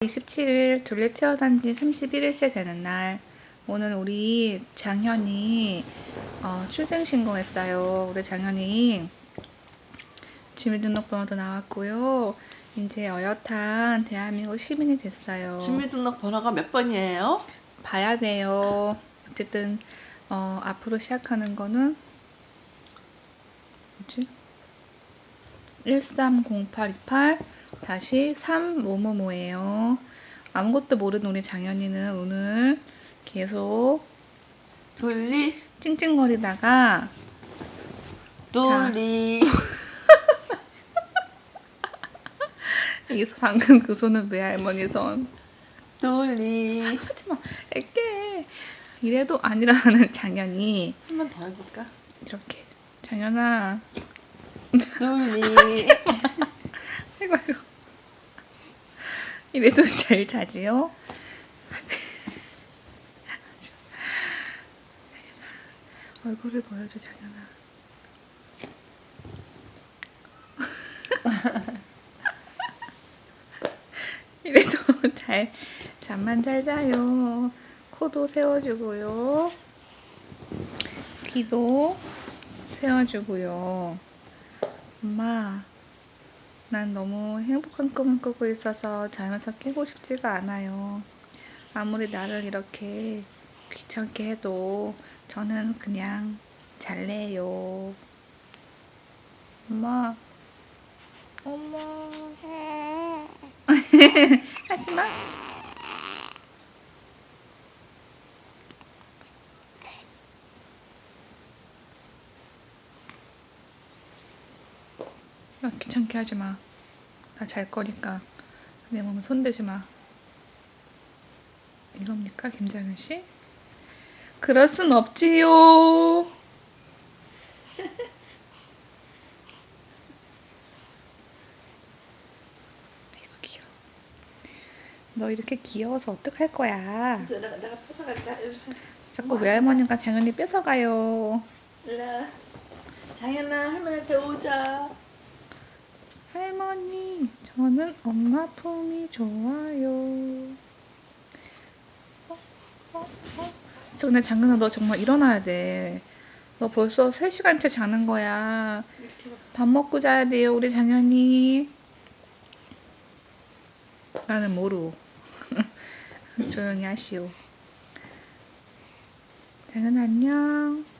27일 둘레 태어난 지 31일째 되는 날 오늘 우리 장현이 어, 출생신고했어요. 우리 장현이 주민등록번호도 나왔고요. 이제 어엿한 대한민국 시민이 됐어요. 주민등록 번호가 몇 번이에요? 봐야 돼요. 어쨌든 어, 앞으로 시작하는 거는 뭐지? 130828 다시 3모모모예요. 아무것도 모르는 우리 장현이는 오늘 계속 돌리, 찡찡거리다가 돌리. 이 방금 그 손은 왜 할머니 손? 돌리. 하지마, 애게 이래도 아니라는 장현이 한 번 더 해볼까? 이렇게 장현아 돌리. 아이고 아이고. 이래도 잘 자지요? 얼굴을 보여줘 장현아. 이래도 잘 잠만 잘 자요. 코도 세워주고요. 귀도 세워주고요 엄마 난 너무 행복한 꿈을 꾸고 있어서 자면서 깨고 싶지가 않아요. 아무리 나를 이렇게 귀찮게 해도 저는 그냥 잘래요. 엄마, 엄마. 하지 마. 나 귀찮게 하지 마. 나 잘 거니까 내 몸에 손대지 마. 이겁니까, 김장현 씨? 그럴 순 없지요. 귀여워. 너 이렇게 귀여워서 어떡할 거야? 내가, 내가 뺏어갈까? 자꾸 외할머니가 장현이 뺏어가요. 일로 장현아, 할머니한테 오자. 할머니, 저는 엄마 품이 좋아요. 어, 어, 어. 저 근데 장근아 너 정말 일어나야 돼. 너 벌써 3시간째 자는 거야. 밥 먹고 자야 돼요, 우리 장현이. 나는 모르. 조용히 하시오. 장현 안녕.